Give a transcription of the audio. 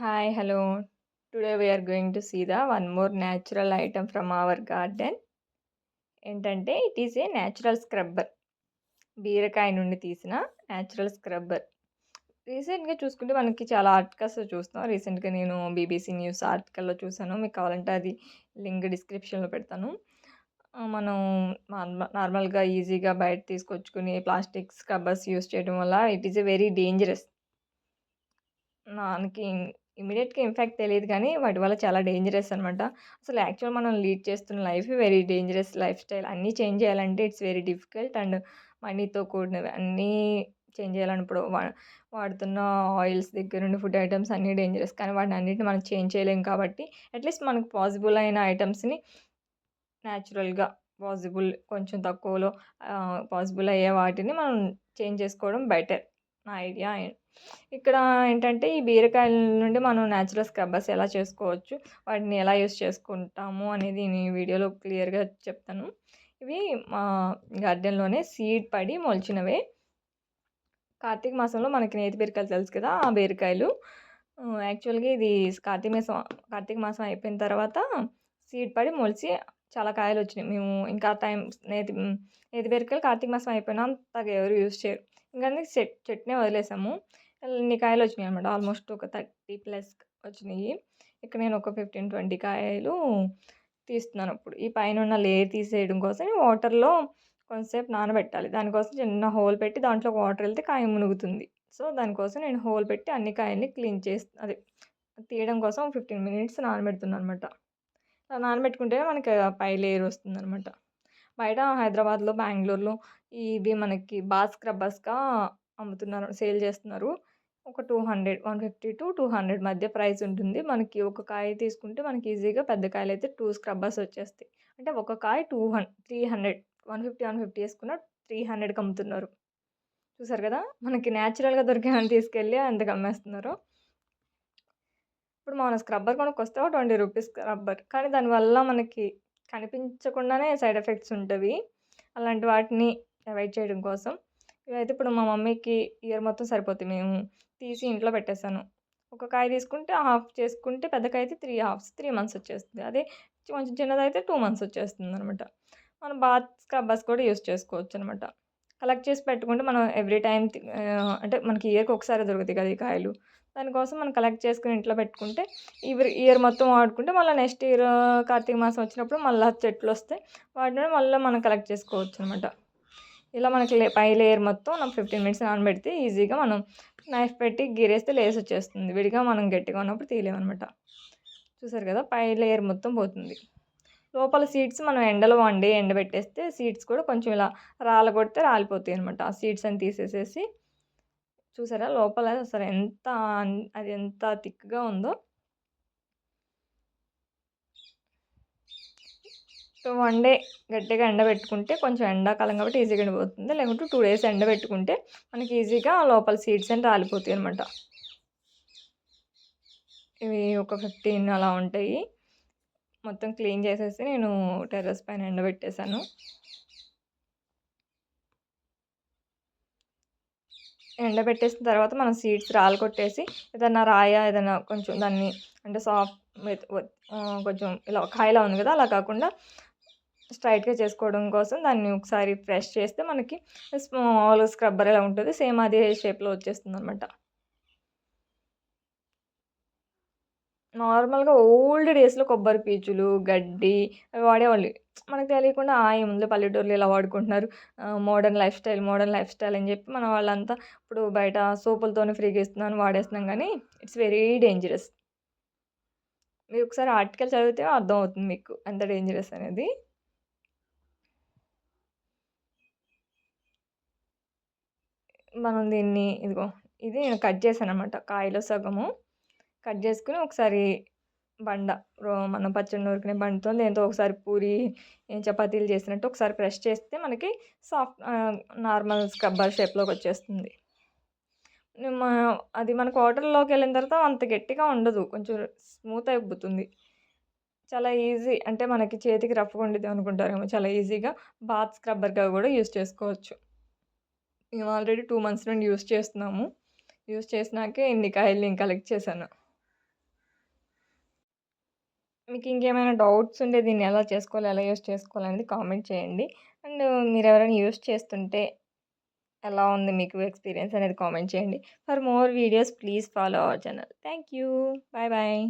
Hi, hello. Today we are going to see the one more natural item from our garden. ఏంటంటే it is a natural scrubber. బీరకాయ నుండి తీసిన natural scrubber. రీసెంట్‌గా చూసుకుంటే మనకి చాలా ఆర్టికల్స్ చూస్తాం. రీసెంట్‌గా నేను బీబీసీ న్యూస్ ఆర్టికల్‌లో చూసాను. మీకు కావాలంటే అది లింక్ డిస్క్రిప్షన్‌లో పెడతాను. మనం నార్మల్‌గా ఈజీగా బయట తీసుకొచ్చుకొని ప్లాస్టిక్ స్క్రబ్బర్స్ యూజ్ చేయడం వల్ల it is a very dangerous. మనకి ఇమీడియట్గా ఇంపాక్ట్ తెలియదు కానీ వాటి వల్ల చాలా డేంజరస్ అనమాట. అసలు యాక్చువల్ మనం లీడ్ చేస్తున్న life very dangerous life style. అన్నీ చేంజ్ చేయాలంటే ఇట్స్ వెరీ డిఫికల్ట్ అండ్ మనీతో కూడినవి. అన్నీ చేంజ్ చేయాలన్నప్పుడు వా వాడుతున్న ఆయిల్స్ దగ్గర నుండి ఫుడ్ ఐటమ్స్ అన్నీ డేంజరస్. కానీ వాటినన్నిటిని మనం చేంజ్ చేయలేం కాబట్టి అట్‌లీస్ట్ మనకు పాసిబుల్ అయిన ఐటమ్స్ని న్యాచురల్‌గా పాసిబుల్ కొంచెం తక్కువలో పాసిబుల్ అయ్యే వాటిని మనం చేంజ్ చేసుకోవడం బెటర్. నా ఐడియా. ఇక్కడ ఏంటంటే ఈ బీరకాయల నుండి మనం న్యాచురల్ స్క్రబ్బర్స్ ఎలా చేసుకోవచ్చు, వాటిని ఎలా యూస్ చేసుకుంటాము అనేది నేను వీడియోలో క్లియర్‌గా చెప్తాను. ఇవి మా గార్డెన్‌లోనే సీడ్ పడి మొలిచినవే. కార్తీక మాసంలో మనకి నేతి బీరకాయలు తెలుసు కదా! ఆ బీరకాయలు. యాక్చువల్‌గా ఇది కార్తీక మాసం కార్తీక మాసం అయిపోయిన తర్వాత సీడ్ పడి మొలిచి చాలా కాయలు వచ్చినాయి మేము ఇంకా టైం నేతి నేతి బీరకాయలు కార్తీక మాసం అయిపోయినా అయిపోయినంతగా ఎవరు యూజ్ చేయరు. ఇంకా చెట్ చెట్టునే వదిలేసాము. ఇన్ని అనమాట ఆల్మోస్ట్ ఒక 30 ప్లస్ వచ్చినాయి ఇక్కడ నేను ఒక 15, 20 కాయలు తీస్తున్నాను అప్పుడు ఈ పైన ఉన్న లేయర్ తీసేయడం కోసం వాటర్‌లో కొంతసేపు నానబెట్టాలి. దానికోసం చిన్న హోల్ పెట్టి దాంట్లో వాటర్ వెళ్తే కాయ మునుగుతుంది. సో, దానికోసం నేను హోల్ పెట్టి అన్ని కాయల్ని క్లీన్ చేసి అదే తీయడం కోసం 15 మినిట్స్ నానబెడుతున్నాను అనమాట నానబెట్టుకుంటేనే మనకి పై లేయర్ వస్తుందన్నమాట. బయట హైదరాబాద్‌లో, బెంగళూరులో ఇవి మనకి బాత్ స్క్రబ్బర్స్‌గా అమ్ముతున్నారు. సేల్ చేస్తున్నారు. ఒక 200, 150-200 మధ్య ప్రైస్ ఉంటుంది. మనకి ఒక కాయ తీసుకుంటే మనకి ఈజీగా పెద్ద కాయలు అయితే టూ స్క్రబ్బర్స్ వచ్చేస్తాయి. అంటే ఒక కాయ టూ హన్ 300 150, 150 ఏసుకున్న 300కి అమ్ముతున్నారు. చూసారు కదా! మనకి న్యాచురల్‌గా దొరికేవన్నీ తీసుకెళ్ళి అంతకు అమ్మేస్తున్నారు. ఇప్పుడు మనం స్క్రబ్బర్ కొనుక్కొస్తే ఒక 20 రూపీస్ స్క్రబ్బర్. కానీ దానివల్ల మనకి కనిపించకుండానే సైడ్ ఎఫెక్ట్స్ ఉంటవి. అలాంటి వాటిని అవాయిడ్ చేయడం కోసం ఇవైతే ఇప్పుడు మా మమ్మీకి ఇయర్ మొత్తం సరిపోతుంది మేము తీసి ఇంట్లో పెట్టేసాను. ఒక కాయ తీసుకుంటే హాఫ్ చేసుకుంటే పెద్ద కాయ అయితే త్రీ హాఫ్స్ త్రీ మంత్స్ వచ్చేస్తుంది. అదే కొంచెం చిన్నదైతే టూ మంత్స్ వచ్చేస్తుంది అనమాట మనం బాత్ స్క్రబ్బర్స్ కూడా యూజ్ చేసుకోవచ్చనమాట. కలెక్ట్ చేసి పెట్టుకుంటే మనం ఎవ్రీ టైం అంటే మనకి ఇయర్‌కి ఒకసారి దొరుకుతాయి కదా! ఈ కాయలు. దానికోసం మనం కలెక్ట్ చేసుకుని ఇంట్లో పెట్టుకుంటే ఇవర్ ఇయర్ మొత్తం వాడుకుంటే మళ్ళీ నెక్స్ట్ ఇయర్ కార్తీక మాసం వచ్చినప్పుడు మళ్ళా వస్తే వాటిని మళ్ళీ మనం కలెక్ట్ చేసుకోవచ్చు అనమాట ఇలా మనకి లే పై లేయర్ మొత్తం మనం ఫిఫ్టీన్ మినిట్స్ నానబెడితే ఈజీగా మనం నైఫ్ పెట్టి గీరేస్తే లేస్ వచ్చేస్తుంది. విడిగా మనం గట్టిగా ఉన్నప్పుడు తీయలేమన్నమాట చూసారు కదా! పై లేయర్ మొత్తం పోతుంది. లోపల సీడ్స్ మనం ఎండలో వండి ఎండబెట్టేస్తే సీడ్స్ కూడా కొంచెం ఇలా రాలగొడితే రాలిపోతాయన్నమాట. ఆ సీడ్స్ అని తీసేసేసి చూసారా లోపల అసలు ఎంత అది ఎంత థిక్‌గా ఉందో. వన్ డే గట్టిగా ఎండబెట్టుకుంటే కొంచెం ఎండాకాలం కాబట్టి ఈజీగా ఎండిపోతుంది. లేకుంటే టూ డేస్ ఎండబెట్టుకుంటే మనకి ఈజీగా లోపల సీడ్స్ రాలిపోతాయి అనమాట ఇవి ఒక 15 అలా ఉంటాయి. మొత్తం క్లీన్ చేసేసి నేను టెర్రస్ పైన ఎండబెట్టేశాను ఎండబెట్టేసిన తర్వాత మనం సీడ్స్ రాలగొట్టేసి ఏదన్నా రాయ ఏదైనా కొంచెం దాన్ని అంటే సాఫ్ట్ కొంచెం ఇలా కాయలా ఉంది కదా! అలా కాకుండా స్ట్రైట్గా చేసుకోవడం కోసం దాన్ని ఒకసారి ఫ్రెష్ చేస్తే మనకి స్మాల్ స్క్రబ్బర్ ఎలా ఉంటుంది సేమ్ అదే షేప్‌లో వచ్చేస్తుంది అనమాట నార్మల్‌గా ఓల్డ్ డేస్‌లో కొబ్బరి పీచులు, గడ్డి అవి వాడేవాళ్ళు. మనకు తెలియకుండా ఆ ఏముంది పల్లెటూరులో ఇలా వాడుకుంటున్నారు. Modern life style, modern life style అని చెప్పి మన వాళ్ళంతా ఇప్పుడు బయట సోపులతోనే ఫ్రీగా ఇస్తున్నాను వాడేస్తున్నాం కానీ ఇట్స్ వెరీ డేంజరస్. మీరు ఒకసారి ఆర్టికల్ చదివితే అర్థమవుతుంది మీకు ఎంత డేంజరస్ అనేది. మనం దీన్ని ఇదిగో ఇది నేను కట్ చేశానన్నమాట. కాయలో సగము కట్ చేసుకుని ఒకసారి బండ రో మనం పచ్చడి నూరుకునే బండతో దేంతో ఒకసారి పూరి చపాతీలు చేసినట్టు ఒకసారి ప్రెస్ చేస్తే మనకి సాఫ్ట్ నార్మల్ స్క్రబ్బర్ షేప్‌లోకి వచ్చేస్తుంది. అది మనకు వాటర్‌లోకి వెళ్ళిన తర్వాత అంత గట్టిగా ఉండదు. కొంచెం స్మూత్ అయిపోతుంది. చాలా ఈజీ అంటే మనకి చేతికి రఫ్‌గా ఉండేది అనుకుంటారేమో చాలా ఈజీగా బాత్ స్క్రబ్బర్‌గా కూడా యూస్ చేసుకోవచ్చు. మేము ఆల్రెడీ టూ మంత్స్ నుండి యూజ్ చేస్తున్నాము. యూస్ చేసినాకే ఇన్ని కాయలు నేను కలెక్ట్ చేశాను. మీకు ఇంకేమైనా డౌట్స్ ఉంటే దీన్ని ఎలా చేసుకోవాలి? ఎలా యూజ్ చేసుకోవాలనేది కామెంట్ చేయండి. అండ్ మీరు ఎవరైనా యూజ్ చేస్తుంటే ఎలా ఉంది మీకు ఎక్స్‌పీరియన్స్ అనేది కామెంట్ చేయండి. For more videos please follow our channel. Thank you. Bye bye.